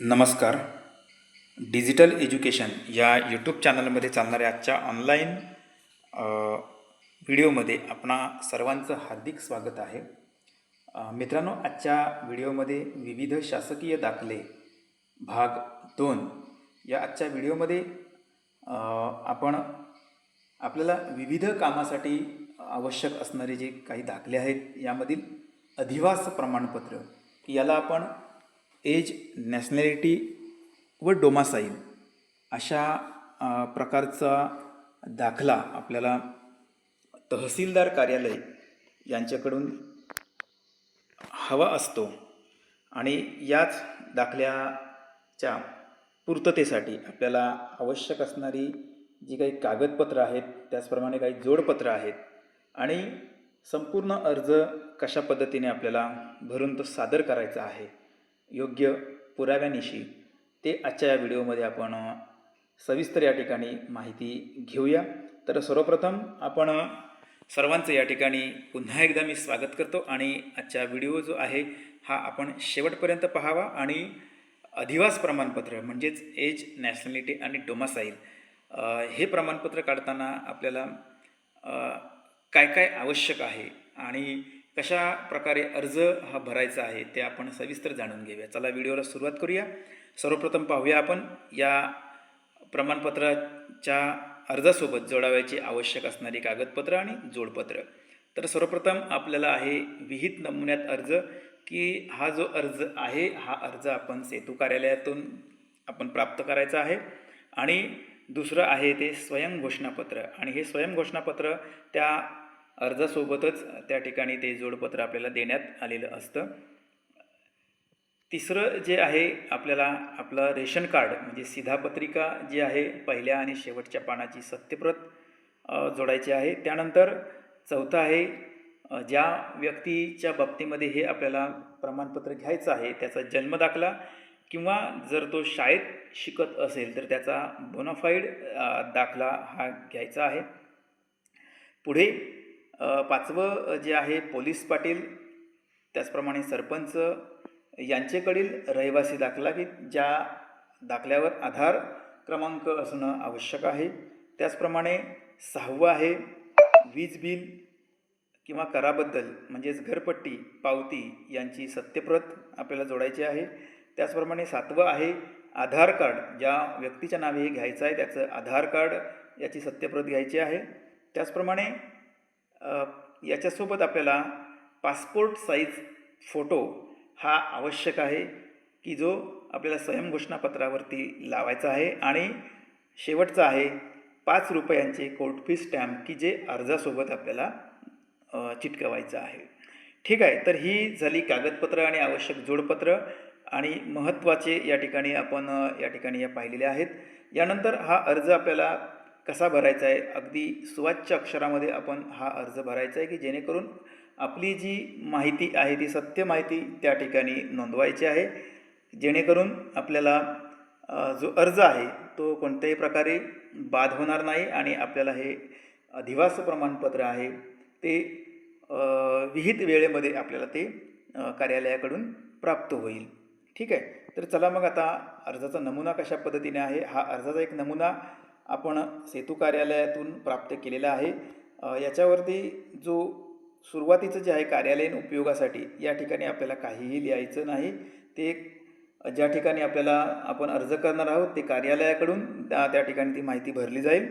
नमस्कार. Digital education या YouTube चॅनलमध्ये चालणाऱ्या आजच्या ऑनलाईन व्हिडिओमध्ये आपणा सर्वांचं हार्दिक स्वागत आहे. मित्रांनो आजच्या व्हिडिओमध्ये विविध शासकीय दाखले भाग दोन या आजच्या व्हिडिओमध्ये आपण आपल्याला विविध कामासाठी आवश्यक असणारे जे काही दाखले आहेत यामधील अधिवास प्रमाणपत्र याला आपण एज नॅशनॅलिटी व डोमासाईल अशा प्रकारचा दाखला आपल्याला तहसीलदार कार्यालय यांच्याकडून हवा असतो आणि याच दाखल्याच्या पूर्ततेसाठी आपल्याला आवश्यक असणारी जी काही कागदपत्रं आहेत त्याचप्रमाणे काही जोडपत्रं आहेत आणि संपूर्ण अर्ज कशा पद्धतीने आपल्याला भरून तो सादर करायचा आहे योग्य पुराव्यानिशी ते आजच्या या व्हिडिओमध्ये आपण सविस्तर या ठिकाणी माहिती घेऊया. तर सर्वप्रथम आपण सर्वांचं या ठिकाणी पुन्हा एकदा मी स्वागत करतो आणि आजचा व्हिडिओ जो आहे हा आपण शेवटपर्यंत पाहावा आणि अधिवास प्रमाणपत्र म्हणजेच एज नॅशनॅलिटी आणि डोमासाईल हे प्रमाणपत्र काढताना आपल्याला काय काय आवश्यक आहे आणि कशा प्रकारे अर्ज हा भरायचा आहे ते आपण सविस्तर जाणून घेऊया. चला व्हिडिओला सुरुवात करूया. सर्वप्रथम पाहूया आपण या प्रमाणपत्राच्या अर्जासोबत जोडावयाची आवश्यक असणारी कागदपत्र आणि जोडपत्र. तर सर्वप्रथम आपल्याला आहे विहित नमुन्यात अर्ज की हा जो अर्ज आहे हा अर्ज आपण सेतू कार्यालयातून आपण प्राप्त करायचा आहे. आणि दुसरं आहे ते स्वयं घोषणापत्र. आणि हे स्वयं घोषणापत्र त्या अर्जासोबतच त्या ठिकाणी ते जोडपत्र आपल्याला देण्यात आलेलं असतं. तिसरं जे आहे आपल्याला आपलं रेशन कार्ड म्हणजे सिधापत्रिका जी आहे पहिल्या आणि शेवटच्या पानाची सत्यप्रत जोडायची आहे. त्यानंतर चौथं आहे ज्या व्यक्तीच्या बाबतीमध्ये हे आपल्याला प्रमाणपत्र घ्यायचं आहे त्याचा जन्मदाखला किंवा जर तो शाळेत शिकत असेल तर त्याचा बोनाफाईड दाखला हा घ्यायचा आहे. पुढे पाचवं जे आहे पोलीस पाटील त्याचप्रमाणे सरपंच यांचेकडील रहिवासी दाखला की ज्या दाखल्यावर आधार क्रमांक असणं आवश्यक आहे. त्याचप्रमाणे सहावं आहे वीज बिल किंवा कराबद्दल म्हणजेच घरपट्टी पावती यांची सत्यप्रत आपल्याला जोडायची आहे. त्याचप्रमाणे सातवं आहे आधार कार्ड ज्या व्यक्तीच्या नावे हे घ्यायचं आहे त्याचं आधार कार्ड याची सत्यप्रत घ्यायची आहे. त्याचप्रमाणे याच्यासोबत आपल्याला पासपोर्ट साईज फोटो हा आवश्यक आहे की जो आपल्याला स्वयंघोषणापत्रावरती लावायचा आहे आणि शेवटचा आहे पाच रुपयांचे कोर्ट फी स्टॅम्प की जे अर्जासोबत आपल्याला चिटकवायचं आहे. ठीक आहे तर ही झाली कागदपत्र आणि आवश्यक जोडपत्र आणि महत्त्वाचे या ठिकाणी आपण या ठिकाणी या पाहिलेले आहेत. यानंतर हा अर्ज आपल्याला कसा भरायचा आहे? अगदी सुवाच्य अक्षरामध्ये आपण हा अर्ज भरायचा आहे की जेणेकरून आपली जी माहिती आहे ती सत्य माहिती त्या ठिकाणी नोंदवायची आहे. जेणेकरून आपल्याला जो अर्ज आहे तो कोणत्याही प्रकारे बाद होणार नाही आणि आपल्याला हे अधिवास प्रमाणपत्र आहे ते विहित वेळेमध्ये आपल्याला ते कार्यालयाकडून प्राप्त होईल. ठीक आहे? तर चला मग आता अर्जाचा नमुना कशा पद्धतीने आहे? हा अर्जाचा एक नमुना आपण सेतू कार्यालयातून प्राप्त केलेला आहे. याच्यावरती जो सुरुवातीचं जे आहे कार्यालयीन उपयोगासाठी या ठिकाणी आपल्याला काहीही लिहायचं नाही. ते ज्या ठिकाणी आपल्याला आपण अर्ज करणार आहोत ते कार्यालयाकडून त्या त्या ठिकाणी ती माहिती भरली जाईल.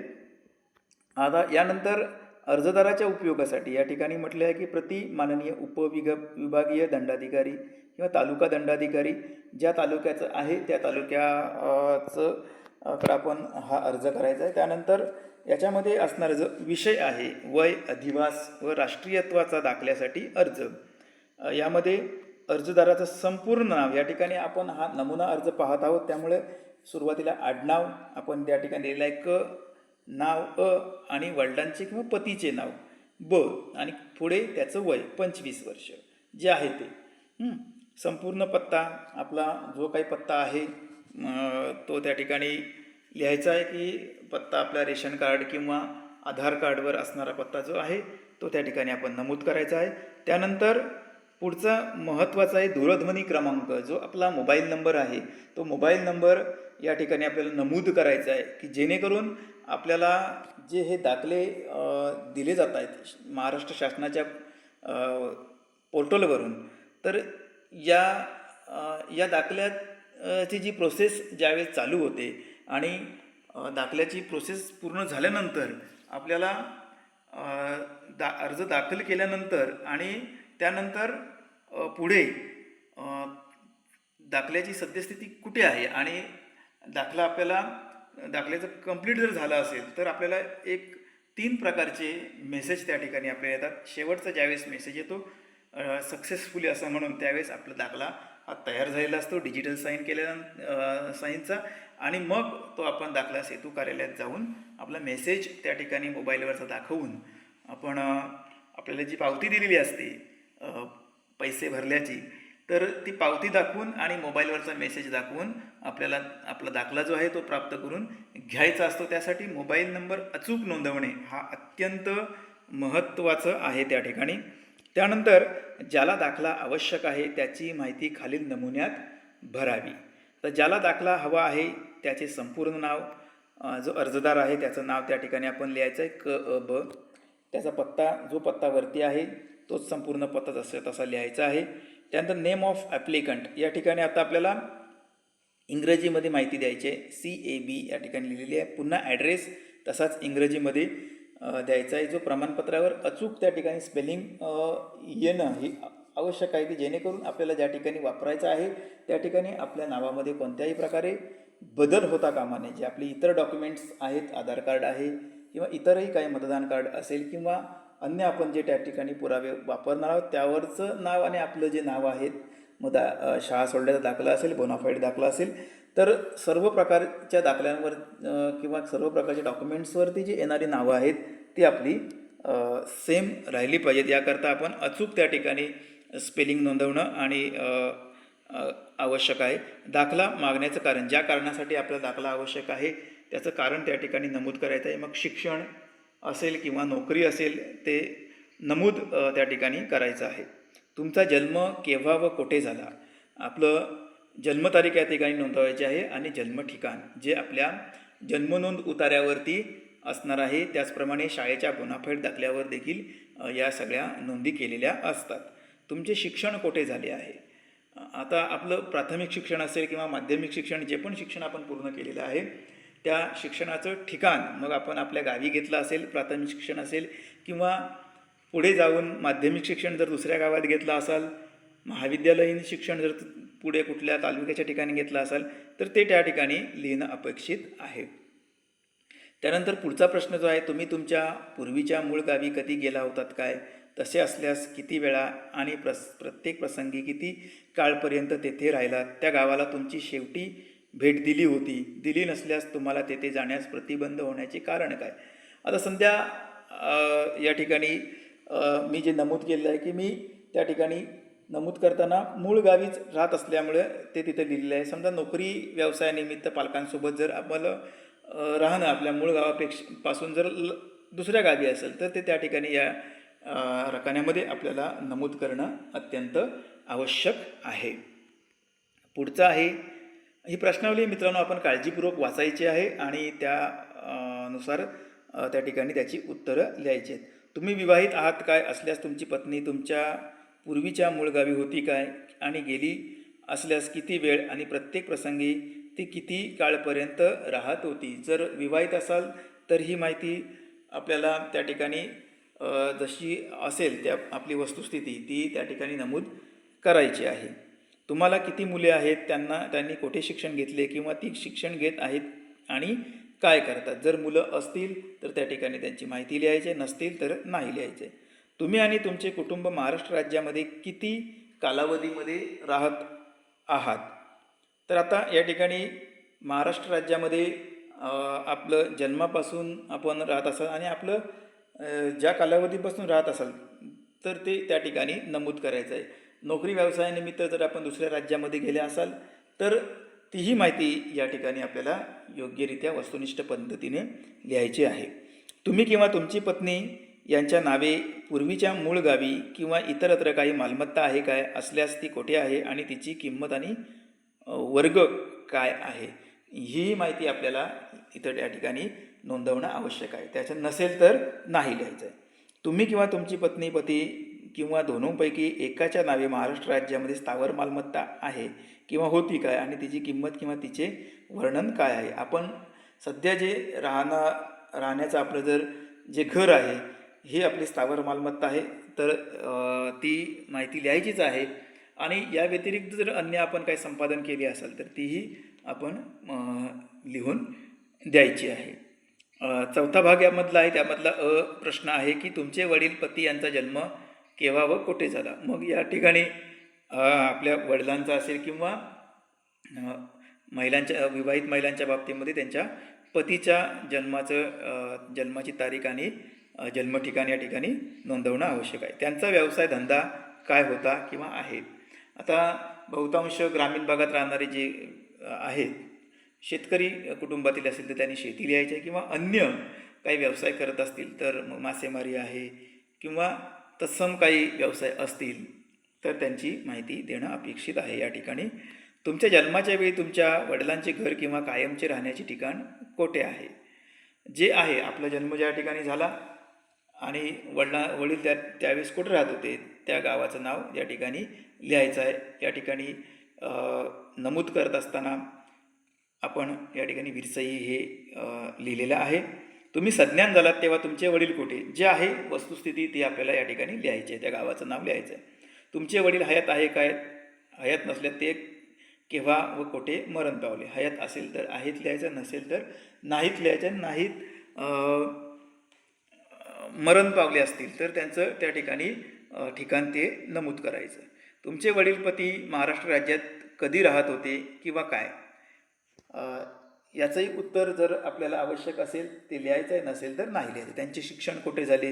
आता यानंतर अर्जदाराच्या उपयोगासाठी या ठिकाणी म्हटले आहे की प्रति माननीय उपविग विभागीय दंडाधिकारी किंवा तालुका दंडाधिकारी ज्या तालुक्याचं आहे त्या तालुक्याचं तर आपण हा अर्ज करायचा आहे. त्यानंतर याच्यामध्ये असणारा जो विषय आहे वय अधिवास व राष्ट्रीयत्वाचा दाखल्यासाठी अर्ज. यामध्ये अर्जदाराचं संपूर्ण नाव या ठिकाणी आपण हा नमुना अर्ज पाहत आहोत. त्यामुळे सुरुवातीला आडनाव आपण त्या ठिकाणी लिहिलं आहे क नाव अ आणि वडिलांचे किंवा पतीचे नाव ब आणि पुढे त्याचं वय पंचवीस वर्ष जे आहे ते. संपूर्ण पत्ता आपला जो काही पत्ता आहे तो त्या ठिकाणी लिहायचा आहे की पत्ता आपल्या रेशन कार्ड किंवा आधार कार्डवर असणारा पत्ता जो आहे तो त्या ठिकाणी आपण नमूद करायचा आहे. त्यानंतर पुढचा महत्त्वाचा आहे दूरध्वनी क्रमांक जो आपला मोबाईल नंबर आहे तो मोबाईल नंबर या ठिकाणी आपल्याला नमूद करायचा आहे की जेणेकरून आपल्याला जे हे दाखले दिले जात आहेत महाराष्ट्र शासनाच्या पोर्टलवरून तर या या दाखल्यात ची जी प्रोसेस ज्यावेळेस चालू होते आणि दाखल्याची प्रोसेस पूर्ण झाल्यानंतर आपल्याला दा अर्ज दाखल केल्यानंतर आणि त्यानंतर पुढे दाखल्याची सद्यस्थिती कुठे आहे आणि दाखला आपल्याला दाखल्याचं कंप्लीट जर झालं असेल तर आपल्याला एक तीन प्रकारचे मेसेज त्या ठिकाणी आपल्याला येतात. शेवटचा ज्यावेळेस मेसेज येतो सक्सेसफुली असं म्हणून त्यावेळेस आपला दाखला तयार झालेला असतो डिजिटल साईन केल्यानंतर साईनचा आणि मग तो आपण दाखला सेतू कार्यालयात जाऊन आपला मेसेज त्या ठिकाणी मोबाईलवरचा दाखवून आपण आपल्याला जी पावती दिलेली असते पैसे भरल्याची तर ती पावती दाखवून आणि मोबाईलवरचा मेसेज दाखवून आपल्याला आपला दाखला जो आहे तो प्राप्त करून घ्यायचा असतो. त्यासाठी मोबाईल नंबर अचूक नोंदवणे हा अत्यंत महत्त्वाचं आहे त्या ठिकाणी. त्यानंतर ज्याला दाखला आवश्यक आहे त्याची माहिती खालील नमुन्यात भरावी. तर ज्याला दाखला हवा आहे त्याचे संपूर्ण नाव जो अर्जदार आहे त्याचं नाव त्या ठिकाणी आपण लिहायचं आहे क अ ब. त्याचा पत्ता जो पत्ता वरती आहे तोच संपूर्ण पत्ता जसं तसा लिहायचा आहे. त्यानंतर नेम ऑफ ॲप्लिकंट या ठिकाणी आता आपल्याला इंग्रजीमध्ये माहिती द्यायची आहे. सी ए बी या ठिकाणी लिहिलेली आहे. पुन्हा ॲड्रेस तसाच इंग्रजीमध्ये द्यायचा आहे जो प्रमाणपत्रावर अचूक त्या ठिकाणी स्पेलिंग येणं ही आवश्यक आहे की जेणेकरून आपल्याला ज्या ठिकाणी वापरायचं आहे त्या ठिकाणी आपल्या नावामध्ये कोणत्याही प्रकारे बदल होता कामा नये. जे आपली इतर डॉक्युमेंट्स आहेत आधार कार्ड आहे किंवा इतरही काही मतदान कार्ड असेल किंवा अन्य आपण जे त्या ठिकाणी पुरावे वापरणार आहोत त्यावरचं नाव आणि आपलं जे नाव आहेत मग दा शाळा सोडल्याचा दाखला असेल बोनाफाईड दाखला असेल तर सर्व प्रकारच्या दाखल्यांवर किंवा सर्व प्रकारच्या डॉक्युमेंट्सवरती जी येणारी नावं आहेत ती आपली सेम राहिली पाहिजेत. याकरता आपण अचूक त्या ठिकाणी स्पेलिंग नोंदवणं आणि आवश्यक आहे. दाखला मागण्याचं कारण ज्या कारणासाठी आपला दाखला आवश्यक आहे त्याचं कारण त्या ठिकाणी नमूद करायचं आहे. मग शिक्षण असेल किंवा नोकरी असेल ते नमूद त्या ठिकाणी करायचं आहे. तुमचा जन्म केव्हा व कुठे झाला? आपलं जन्मतारीख या ठिकाणी नोंदवायची आहे आणि जन्म ठिकाण जे आपल्या जन्मनोंद उतार्यावरती असणार आहे त्याचप्रमाणे शाळेच्या बोनाफाईड दाखल्यावर देखील या सगळ्या नोंदी केलेल्या असतात. तुमचे शिक्षण कुठे झाले आहे? आता आपलं प्राथमिक शिक्षण असेल किंवा माध्यमिक शिक्षण जे पण शिक्षण आपण पूर्ण केलेलं आहे त्या शिक्षणाचं ठिकाण मग आपण आपल्या गावी घेतलं असेल प्राथमिक शिक्षण असेल किंवा पुढे जाऊन माध्यमिक शिक्षण जर दुसऱ्या गावात घेतलं असाल महाविद्यालयीन शिक्षण जर पुढे कुठल्या तालुक्याच्या ठिकाणी घेतलं असाल तर ते त्या ठिकाणी लिहिणं अपेक्षित आहे. त्यानंतर पुढचा प्रश्न जो आहे तुम्ही तुमच्या पूर्वीच्या मूळ गावी कधी गेला होतात काय? तसे असल्यास किती वेळा आणि प्रस प्रत्येक प्रसंगी किती काळपर्यंत तेथे राहिलात त्या गावाला तुमची शेवटी भेट दिली होती. दिली नसल्यास तुम्हाला तेथे जाण्यास प्रतिबंध होण्याचे कारण काय? आता सध्या या ठिकाणी मी जे नमूद केलेलं आहे की मी त्या ठिकाणी नमूद करताना मूळ गावीच राहत असल्यामुळे ते तिथे लिहिलेलं आहे. समजा नोकरी व्यवसायानिमित्त पालकांसोबत जर आपलं राहणं आपल्या मूळ गावापेक्षा पासून जर ल दुसऱ्या गावी असेल तर ते त्या ठिकाणी या रकान्यामध्ये आपल्याला नमूद करणं अत्यंत आवश्यक आहे. पुढचं आहे ही प्रश्नावली मित्रांनो आपण काळजीपूर्वक वाचायची आहे आणि त्या नुसार त्या ठिकाणी त्याची उत्तरं लिहायची आहेत. तुम्ही विवाहित आहात काय असल्यास तुमची पत्नी तुमच्या पूर्वीच्या मूळ गावी होती काय आणि गेली असल्यास किती वेळ आणि प्रत्येक प्रसंगी ती किती काळपर्यंत राहत होती? जर विवाहित असाल तर ही माहिती आपल्याला त्या ठिकाणी जशी असेल त्या आपली वस्तुस्थिती ती त्या ठिकाणी नमूद करायची आहे. तुम्हाला किती मुले आहेत? त्यांना त्यांनी कोठे शिक्षण घेतले किंवा ती शिक्षण घेत आहेत आणि काय करतात? जर मुलं असतील तर त्या ठिकाणी त्यांची माहिती लिहायची नसतील तर नाही लिहायचे. तुम्ही आणि तुमचे कुटुंब महाराष्ट्र राज्यामध्ये किती कालावधीमध्ये राहत आहात? तर आता या ठिकाणी महाराष्ट्र राज्यामध्ये आपलं जन्मापासून आपण राहत असाल आणि आपलं ज्या कालावधीपासून राहत असाल तर ते त्या ठिकाणी नमूद करायचं आहे. नोकरी व्यवसायानिमित्त जर आपण दुसऱ्या राज्यामध्ये गेले असाल तर तीही माहिती या ठिकाणी आपल्याला योग्यरित्या वस्तुनिष्ठ पद्धतीने लिहायची आहे. तुम्ही किंवा तुमची पत्नी यांच्या नावे पूर्वीच्या मूळ गावी किंवा इतरत्र काही मालमत्ता आहे काय? असल्यास ती कोठे आहे? आणि तिची किंमत आणि वर्ग काय आहे? ही माहिती आपल्याला इतर या ठिकाणी नोंदवणं आवश्यक आहे. त्याच्यात नसेल तर नाही लिहायचं आहे तुम्ही किंवा तुमची पत्नी पती किंवा दोनोंपैकी एकाच्या नावे महाराष्ट्र राज्यामध्ये स्थावर मालमत्ता आहे किंवा होती काय? आणि तिची किंमत किंवा तिचे वर्णन काय आहे? आपण सध्या जे राहणं राहण्याचं आपलं जर जे घर आहे ही आपली स्थावर मालमत्ता आहे. तर ती माहिती लिहायचीच आहे. आणि या व्यतिरिक्त जर अन्य आपण काही संपादन केली असेल तर तीही आपण लिहून द्यायची आहे. चौथा भाग यामधला आहे त्यामधला अ प्रश्न आहे की तुमचे वडील पती यांचा जन्म केव्हा व कुठे झाला? मग या ठिकाणी आपल्या वडिलांचा असेल किंवा महिलांच्या विवाहित महिलांच्या बाबतीमध्ये त्यांच्या पतीच्या जन्माचं जन्माची तारीख आणि जन्मठिकाण जन्म ठिकाण या ठिकाणी नोंदवणं आवश्यक आहे. त्यांचा व्यवसाय धंदा काय होता किंवा आहे? आता बहुतांश ग्रामीण भागात राहणारे जे आहेत शेतकरी कुटुंबातील असेल तर त्यांनी शेती लिहायची किंवा अन्य काही व्यवसाय करत असतील तर मग मासेमारी आहे किंवा तत्सम काही व्यवसाय असतील तर त्यांची माहिती देणं अपेक्षित आहे. या ठिकाणी तुमच्या जन्माच्या वेळी तुमच्या वडिलांचे घर किंवा कायमचे राहण्याचे ठिकाण कोठे आहे? जे आहे आपला जन्म ज्या ठिकाणी झाला आणि वडिला वडील त्या त्यावेळेस कुठे राहत होते? त्या गावाचं नाव या ठिकाणी लिहायचं आहे. या ठिकाणी नमूद करत असताना आपण या ठिकाणी विरसई हे लिहिलेलं आहे. तुम्ही सज्ञान झालात तेव्हा तुमचे वडील कुठे? जे आहे वस्तुस्थिती ती आपल्याला या ठिकाणी लिहायची आहे. त्या गावाचं नाव लिहायचं आहे. तुमचे वडील हयात आहे काय? हयात नसल्यात ते केव्हा व कुठे मरण पावले? हयात असेल तर आहेत लिहायचं नसेल तर नाहीत लिहायचं. नाहीत मरण पावले असतील तर त्यांचं त्या ठिकाणी ठिकाण ते नमूद करायचं. तुमचे वडीलपती महाराष्ट्र राज्यात कधी राहत होते किंवा काय? याचंही उत्तर जर आपल्याला आवश्यक असेल ते लिहायचं आहे नसेल तर नाही लिहायचं. त्यांचे शिक्षण कुठे झाले?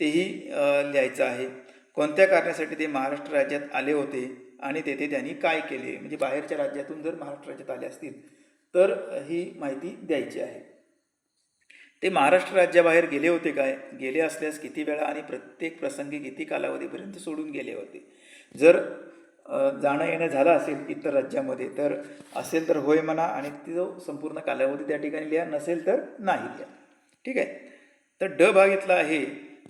तेही लिहायचं आहे. कोणत्या कारणासाठी ते महाराष्ट्र राज्यात आले होते आणि तेथे त्यांनी काय केले? म्हणजे बाहेरच्या राज्यातून जर महाराष्ट्र राज्यात आले असतील तर ही माहिती द्यायची आहे. ते महाराष्ट्र राज्याबाहेर गेले होते काय? गेले असल्यास किती वेळा आणि प्रत्येक प्रसंगी किती कालावधीपर्यंत सोडून गेले होते? जर जाणं येणं झालं असेल इतर राज्यामध्ये तर असेल तर होय म्हणा आणि तो संपूर्ण कालावधी त्या ठिकाणी लिहा नसेल तर नाही लिहा. ठीक आहे? तर ड भाग इथला आहे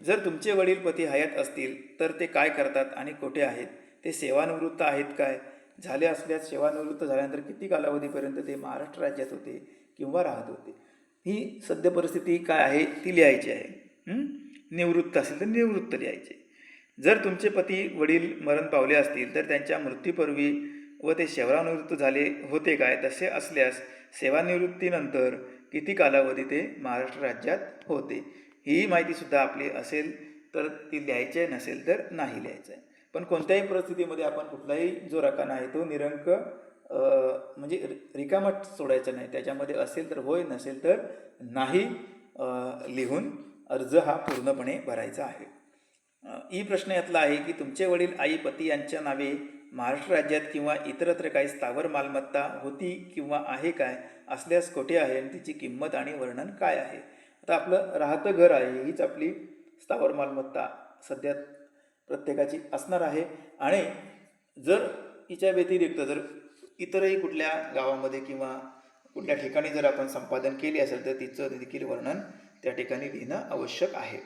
जर तुमचे वडील पती हयात असतील तर ते काय करतात आणि कुठे आहेत? ते सेवानिवृत्त आहेत काय? झाले असल्यास सेवानिवृत्त झाल्यानंतर किती कालावधीपर्यंत ते महाराष्ट्र राज्यात होते किंवा राहत होते? ही सद्य परिस्थिती काय आहे ती लिहायची आहे. निवृत्त असेल तर निवृत्त लिहायचे. जर तुमचे पती वडील मरण पावले असतील तर त्यांच्या मृत्यूपूर्वी व ते सेवानिवृत्त झाले होते काय? तसे असल्यास सेवानिवृत्तीनंतर किती कालावधी ते महाराष्ट्र राज्यात होते? ही माहितीसुद्धा आपली असेल तर ती लिहायची आहे नसेल तर नाही लिहायचं. आहे पण कोणत्याही परिस्थितीमध्ये आपण कुठलाही जो रकाना आहे तो निरंक म्हणजे रिकामट सोडायचा नाही. त्याच्यामध्ये असेल तर होय नसेल तर नाही लिहून अर्ज हा पूर्णपणे भरायचा आहे. ई प्रश्न यातला आहे की तुमचे वडील आई पती यांच्या नावे महाराष्ट्र राज्यात किंवा इतरत्र काही स्थावर मालमत्ता होती किंवा आहे काय असल्यास कुठे आहे आणि तिची किंमत आणि वर्णन काय आहे? आता आपलं राहतं घर आहे हीच आपली स्थावर मालमत्ता सध्या प्रत्येकाची असणार आहे. आणि जर हिच्या व्यतिरिक्त जर इतरही कुठल्या गावामध्ये किंवा कुठल्या ठिकाणी जर आपण संपादन केली असेल तर तिचं देखील वर्णन त्या ठिकाणी लिहिणं आवश्यक आहे.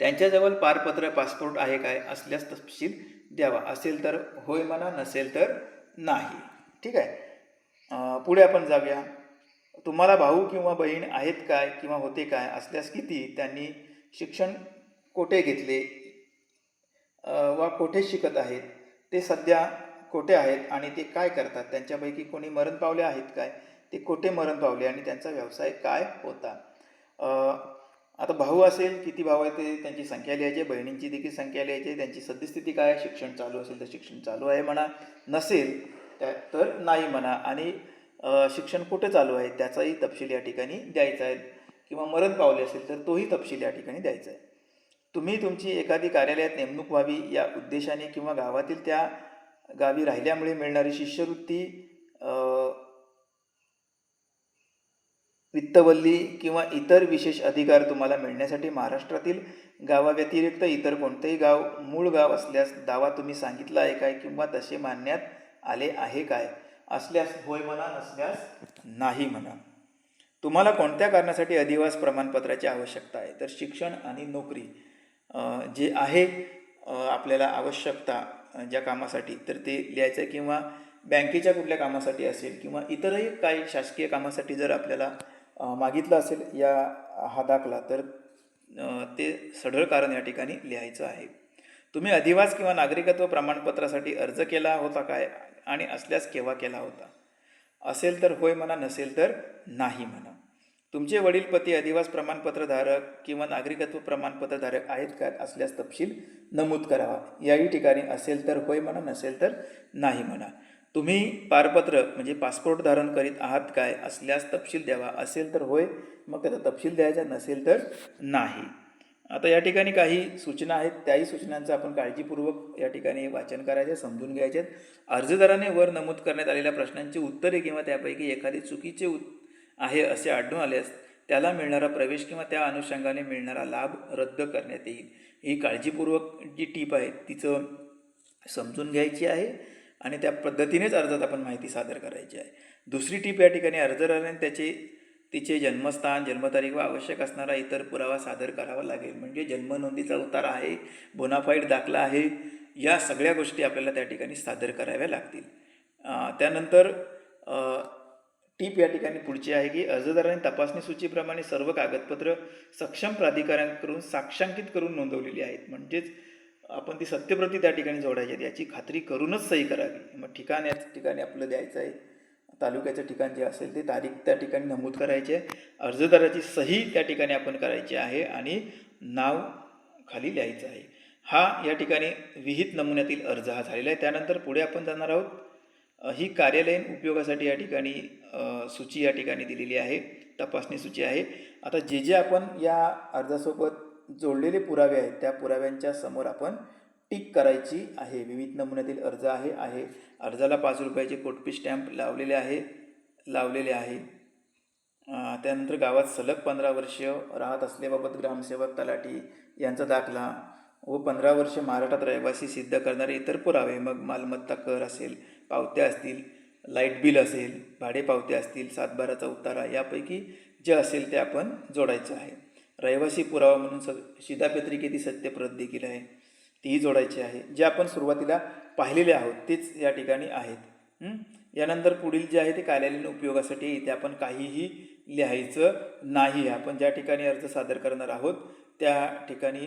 त्यांच्याजवळ पारपत्र पासपोर्ट आहे काय असल्यास तपशील द्यावा. असेल तर होय म्हणा नसेल तर नाही. ठीक आहे? पुढे आपण जाऊया. तुम्हाला भाऊ किंवा बहीण आहेत काय किंवा होते काय असल्यास किती त्यांनी शिक्षण कोठे घेतले? वा कोठे शिकत आहेत? ते सध्या कोठे आहेत आणि ते काय करतात? त्यांच्यापैकी कोणी मरण पावले आहेत काय? ते कोठे मरण पावले आणि त्यांचा व्यवसाय काय होता? आता भाऊ असेल किती भाऊ आहेत ते त्यांची संख्या लिहायची बहिणींची देखील संख्या लिहायची आहे, त्यांची सद्यस्थिती काय? शिक्षण चालू असेल तर शिक्षण चालू आहे म्हणा. नसेल त्या तर नाही म्हणा. आणि शिक्षण कुठं चालू आहे? त्याचाही तपशील या ठिकाणी द्यायचा आहे. किंवा मरण पावले असेल तर तोही तपशील या ठिकाणी द्यायचा आहे. तुम्ही तुमची एखादी कार्यालयात नेमणूक व्हावी या उद्देशाने किंवा गावातील त्या गावी राहिल्यामुळे मिळणारी शिष्यवृत्ती वित्तवल्ली किंवा इतर विशेष अधिकार तुम्हाला मिळण्यासाठी महाराष्ट्रातील गावाव्यतिरिक्त इतर कोणतेही गाव मूळ गाव असल्यास दावा तुम्ही सांगितला आहे काय किंवा तसे मानण्यात आले आहे काय असल्यास होय म्हणा नसल्यास नाही म्हणा. तुम्हाला कोणत्या कारणासाठी अधिवास प्रमाणपत्राची आवश्यकता आहे? तर शिक्षण आणि नोकरी जे आहे आपल्याला आवश्यकता ज्या कामासाठी तर ते लिहायचं आहे किंवा बँकेच्या कुठल्या कामासाठी असेल किंवा इतरही काही शासकीय कामासाठी जर आपल्याला मागितलं असेल या हा दाखला तर ते सढळ कारण या ठिकाणी लिहायचं आहे. तुम्ही अधिवास किंवा नागरिकत्व प्रमाणपत्रासाठी अर्ज केला होता काय आणि असल्यास केव्हा केला होता? असेल तर होय म्हणा नसेल तर नाही म्हणा. तुमचे वडील पती अधिवास प्रमाणपत्रधारक किंवा नागरिकत्व प्रमाणपत्रधारक आहेत का असल्यास तपशील नमूद करावा. याही ठिकाणी असेल तर होय म्हणा नसेल तर नाही म्हणा. तुम्ही पारपत्र म्हणजे पासपोर्ट धारण करीत आहात काय असल्यास तपशील द्यावा. असेल तर होय मग त्याचा तपशील द्यायचा नसेल तर नाही. आता या ठिकाणी काही सूचना आहेत. त्याही सूचनांचं आपण काळजीपूर्वक या ठिकाणी वाचन करायचे समजून घ्यायचे. आहेत. अर्जदाराने वर नमूद करण्यात आलेल्या प्रश्नांची उत्तरे किंवा त्यापैकी एखादी चुकीचे उत आहे असे आढळून आल्यास त्याला मिळणारा प्रवेश किंवा त्या अनुषंगाने मिळणारा लाभ रद्द करण्यात येईल. ही काळजीपूर्वक जी टीप आहे तिचं समजून घ्यायची आहे आणि त्या पद्धतीनेच अर्जात आपण माहिती सादर करायची आहे. दुसरी टीप या ठिकाणी अर्जदाराने त्याचे तिचे जन्मस्थान जन्मतारीख व आवश्यक असणारा इतर पुरावा सादर करावा लागेल. म्हणजे जन्मनोंदीचा उतारा आहे बोनाफाईड दाखला आहे या सगळ्या गोष्टी आपल्याला त्या ठिकाणी सादर कराव्या लागतील. त्यानंतर टीप या ठिकाणी पुढची आहे की अर्जदाराने तपासणी सूचीप्रमाणे सर्व कागदपत्र सक्षम प्राधिकाऱ्यांकडून साक्षांकित करून नोंदवलेली आहेत. म्हणजेच आपण ती सत्यप्रती त्या ठिकाणी जोडायची आहे याची खात्री करूनच सही करावी. मग ठिकाण या ठिकाणी आपलं द्यायचं आहे. तालुक्याचं ठिकाण जे असेल ते तारीख त्या ठिकाणी नमूद करायची आहे. अर्जदाराची सही त्या ठिकाणी आपण करायची आहे आणि नाव खाली लिहायचं आहे. हा या ठिकाणी विहित नमुन्यातील अर्ज हा झालेला आहे. त्यानंतर पुढे आपण जाणार आहोत. ही कार्यालयीन उपयोगासाठी या ठिकाणी सूची या ठिकाणी दिलेली आहे तपासणी सूची आहे. आता जे जे आपण या अर्जासोबत जोडलेले पुरावे आहेत त्या पुराव्यांच्या समोर आपण टिक करायची आहे. विविध नमुन्यातील अर्ज आहे आहे. अर्जाला पाच रुपयाचे कोटपी स्टॅम्प लावलेले आहे लावलेले आहे. त्यानंतर गावात सलग पंधरा वर्ष राहत असल्याबाबत ग्रामसेवक तलाठी यांचा दाखला व पंधरा वर्ष महाराष्ट्रात रहिवासी सिद्ध करणारे इतर पुरावे मग मालमत्ता कर असेल पावत्या असतील लाइट बिल असेल भाडेपावते असतील सातबाराचा उतारा यापैकी जे असेल ते आपण जोडायचं आहे. रहिवासी पुरावा म्हणून स शिधापत्रिकेची सत्यप्रत देखील आहे तीही जोडायची आहे. जे आपण सुरुवातीला पाहिलेले आहोत तेच या ठिकाणी आहेत. यानंतर पुढील जे आहे ते कार्यालयीन उपयोगासाठी इथे आपण काहीही लिहायचं नाही आपण ज्या ठिकाणी अर्ज सादर करणार आहोत त्या ठिकाणी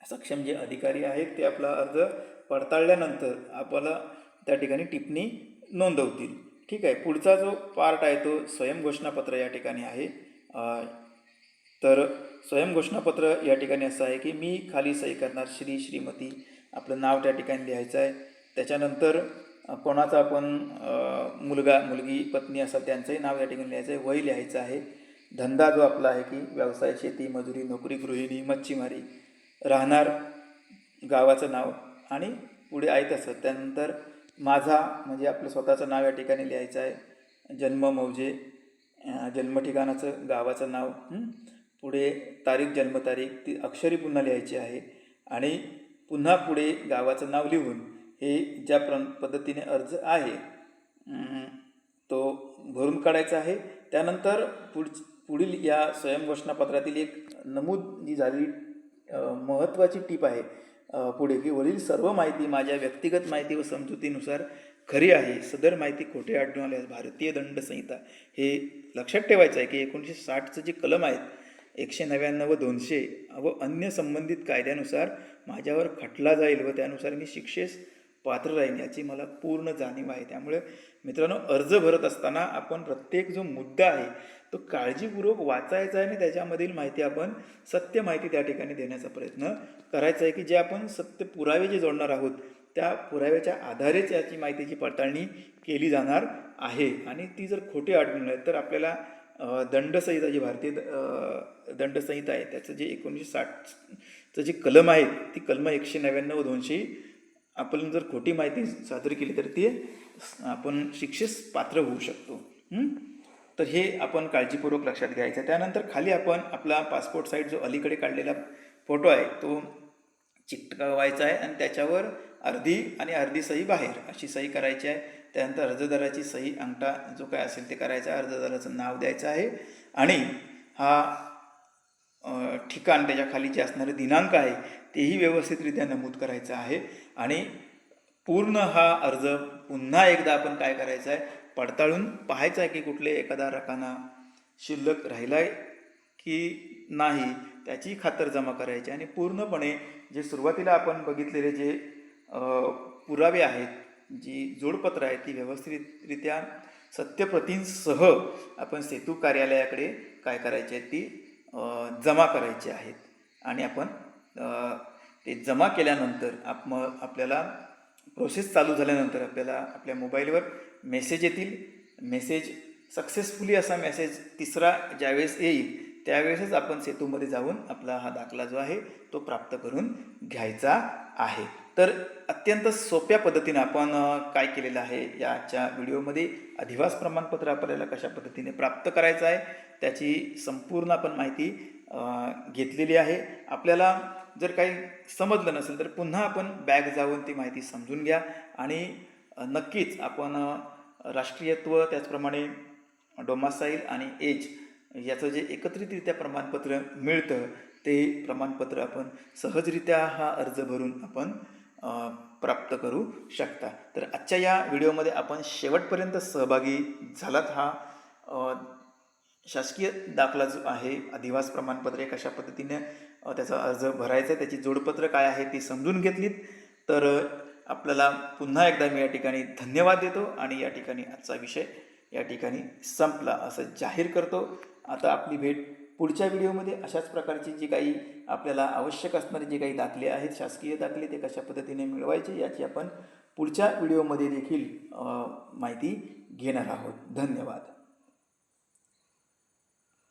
सक्षम जे अधिकारी आहेत ते आपला अर्ज पडताळल्यानंतर आपल्याला त्या ठिकाणी टिप्पणी नोंदवतील. ठीक आहे पुढचा जो पार्ट आहे तो स्वयंघोषणापत्र या ठिकाणी आहे. तर स्वयंघोषणापत्र या ठिकाणी असं आहे की मी खाली सही करणार श्री श्रीमती आपलं नाव त्या ठिकाणी लिहायचं आहे. त्याच्यानंतर कोणाचा आपण मुलगा मुलगी पत्नी असा त्यांचंही नाव या ठिकाणी लिहायचं आहे. वय लिहायचं आहे. धंदा जो आपला आहे की व्यवसाय शेती मजुरी नोकरी गृहिणी मच्छीमारी राहणार गावाचं नाव आणि पुढे आहे तसं. त्यानंतर माझा म्हणजे आपलं स्वतःचं नाव या ठिकाणी लिहायचं आहे. जन्म मौजे जन्मठिकाणाचं गावाचं नाव. पुढे तारीख जन्मतारीख ती अक्षरी पुन्हा लिहायची आहे. आणि पुन्हा पुढे गावाचं नाव लिहून हे ज्या प्र पद्धतीने अर्ज आहे तो भरून काढायचा आहे. त्यानंतर पुढ पुढील या स्वयंघोषणापत्रातील एक नमूद जी झालेली महत्त्वाची टीप आहे. पुढे की वरील सर्व माहिती माझ्या व्यक्तिगत माहिती व समजुतीनुसार खरी आहे. सदर माहिती खोटे आढळून आल्यास भारतीय दंड संहिता हे लक्षात ठेवायचं आहे की एकोणीसशे साठचं जे कलम आहेत एकशे नव्याण्णव व दोनशे व अन्य संबंधित कायद्यानुसार माझ्यावर खटला जाईल व त्यानुसार मी शिक्षेस पात्र राहीन याची मला पूर्ण जाणीव आहे. त्यामुळे मित्रांनो अर्ज भरत असताना आपण प्रत्येक जो मुद्दा आहे तो काळजीपूर्वक वाचायचा आहे आणि त्याच्यामधील माहिती आपण सत्य माहिती त्या ठिकाणी देण्याचा प्रयत्न करायचा आहे की जे आपण सत्य पुरावे जे जोडणार आहोत त्या पुराव्याच्या आधारेच याची माहितीची पडताळणी केली जाणार आहे. आणि ती जर खोटी आढळून तर आपल्याला दंडसंहिता जी भारतीय द- दंडसंहिता आहे त्याचं जे एकोणीसशे साठचं जे कलम आहे ती कलम एकशे नव्याण्णव दोनशे आपण जर खोटी माहिती सादर केली तर ती आपण शिक्षेस पात्र होऊ शकतो. तर हे आपण काळजीपूर्वक लक्षात घ्यायचं त्यानंतर खाली आपण आपला पासपोर्ट साईट जो अलीकडे काढलेला फोटो आहे तो चिटकवायचा आहे आणि त्याच्यावर अर्धी आणि अर्धी सही बाहेर अशी सही करायची आहे. त्यानंतर अर्जदाराची सही अंगठा जो काय असेल ते करायचा आहे. अर्जदाराचं नाव द्यायचं आहे. आणि हा ठिकाण त्याच्याखाली जे असणारे दिनांक आहे तेही व्यवस्थितरित्या नमूद करायचं आहे. आणि पूर्ण हा अर्ज पुन्हा एकदा आपण काय करायचं आहे पडताळून पाहायचं आहे की कुठले एखादा रकाना शिल्लक राहिला आहे की नाही त्याची खातर जमा करायची. आणि पूर्णपणे जे सुरुवातीला आपण बघितलेले जे पुरावे आहेत जी जोडपत्र आहेत ती व्यवस्थितरित्या सत्यप्रतींसह आपण सेतू कार्यालयाकडे काय करायची आहे ती जमा करायची आहेत. आणि आपण ते जमा केल्यानंतर आप मग आपल्याला प्रोसेस चालू झाल्यानंतर आपल्याला आपल्या मोबाईलवर मेसेज येतील. मेसेज सक्सेसफुली असा मेसेज तिसरा ज्यावेळेस येईल त्यावेळेसच आपण सेतूमध्ये जाऊन आपला हा दाखला जो आहे तो प्राप्त करून घ्यायचा आहे. तर अत्यंत सोप्या पद्धतीनं आपण काय केलेलं आहे याच्या व्हिडिओमध्ये अधिवास प्रमाणपत्र आपल्याला कशा पद्धतीने प्राप्त करायचं आहे त्याची संपूर्ण आपण माहिती घेतलेली आहे. आपल्याला जर काही समजलं नसेल तर पुन्हा आपण बॅग जाऊन ती माहिती समजून घ्या आणि नक्कीच आपण राष्ट्रीयत्व त्याचप्रमाणे डोमासाईल आणि एज याचं जे एकत्रितरित्या प्रमाणपत्र मिळतं ते प्रमाणपत्र आपण सहजरित्या हा अर्ज भरून आपण प्राप्त करू शकता. तर आजच्या या व्हिडिओमध्ये आपण शेवटपर्यंत सहभागी झालात हा. शासकीय दाखला जो आहे अधिवास प्रमाणपत्र कशा पद्धतीने त्याचा अर्ज भरायचा आहे त्याची जोडपत्र काय आहे ती समजून घेतलीत. तर आपल्याला पुन्हा एकदा मी या ठिकाणी धन्यवाद देतो आणि या ठिकाणी आजचा विषय या ठिकाणी संपला असं जाहीर करतो. आता आपली भेट पुढच्या व्हिडिओमध्ये अशाच प्रकारची जी काही आपल्याला आवश्यक असणारे जे काही दाखले आहेत शासकीय दाखले ते कशा पद्धतीने मिळवायचे याची आपण पुढच्या व्हिडिओमध्ये देखील माहिती घेणार आहोत. धन्यवाद.